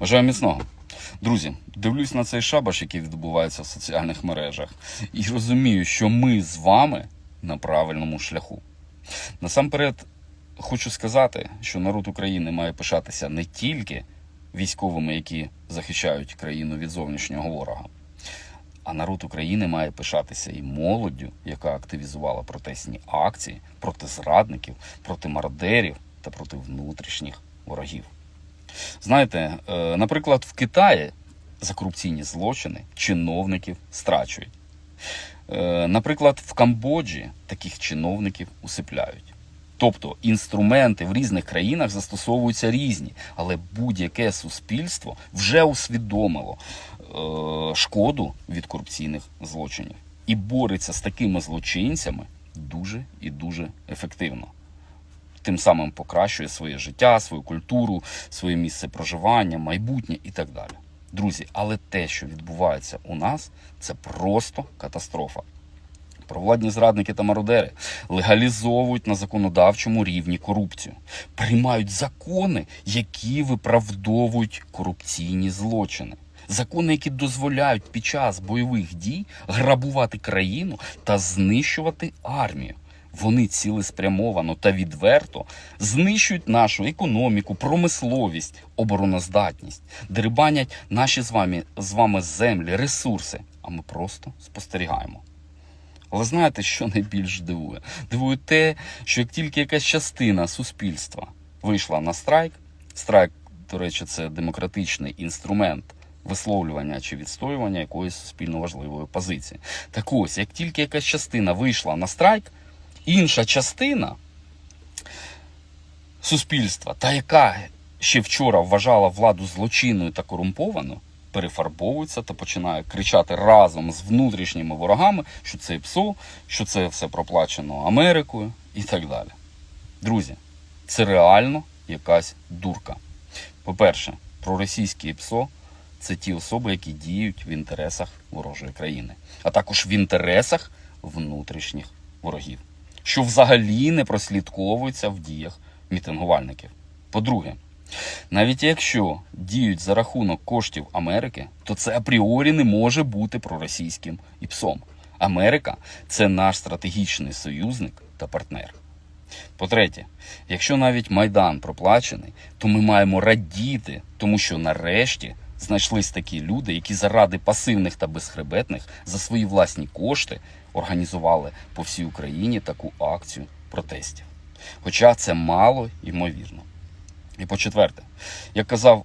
Бажаю міцного. Друзі, дивлюсь на цей шабаш, який відбувається в соціальних мережах, і розумію, що ми з вами на правильному шляху. Насамперед, хочу сказати, що народ України має пишатися не тільки військовими, які захищають країну від зовнішнього ворога, а народ України має пишатися і молоддю, яка активізувала протестні акції проти зрадників, проти мародерів та проти внутрішніх ворогів. Знаєте, е, наприклад, в Китаї за корупційні злочини чиновників страчують. Е, Наприклад, в Камбоджі таких чиновників усипляють. Тобто інструменти в різних країнах застосовуються різні, але будь-яке суспільство вже усвідомило е, шкоду від корупційних злочинів і бореться з такими злочинцями дуже і дуже ефективно тим самим покращує своє життя, свою культуру, своє місце проживання, майбутнє і так далі. Друзі, але те, що відбувається у нас, це просто катастрофа. Провладні зрадники та мародери легалізовують на законодавчому рівні корупцію, приймають закони, які виправдовують корупційні злочини. Закони, які дозволяють під час бойових дій грабувати країну та знищувати армію. Вони цілеспрямовано та відверто знищують нашу економіку, промисловість, обороноздатність, дерибанять наші з вами, з вами землі, ресурси, а ми просто спостерігаємо. Але знаєте, що найбільш дивує? Дивує те, що як тільки якась частина суспільства вийшла на страйк, страйк, до речі, це демократичний інструмент висловлювання чи відстоювання якоїсь суспільно важливої позиції. Так ось, як тільки якась частина вийшла на страйк, інша частина суспільства, та яка ще вчора вважала владу злочинною та корумпованою, перефарбовується та починає кричати разом з внутрішніми ворогами, що це ПСО, що це все проплачено Америкою і так далі. Друзі, це реально якась дурка. По-перше, проросійські ПСО це ті особи, які діють в інтересах ворожої країни, а також в інтересах внутрішніх ворогів, що взагалі не прослідковується в діях мітингувальників. По-друге, навіть якщо діють за рахунок коштів Америки, то це апріорі не може бути проросійським ІПСом. Америка це наш стратегічний союзник та партнер. По-третє, якщо навіть Майдан проплачений, то ми маємо радіти, тому що нарешті знайшлись такі люди, які заради пасивних та безхребетних за свої власні кошти організували по всій Україні таку акцію протестів. Хоча це мало ймовірно. І по-четверте, як казав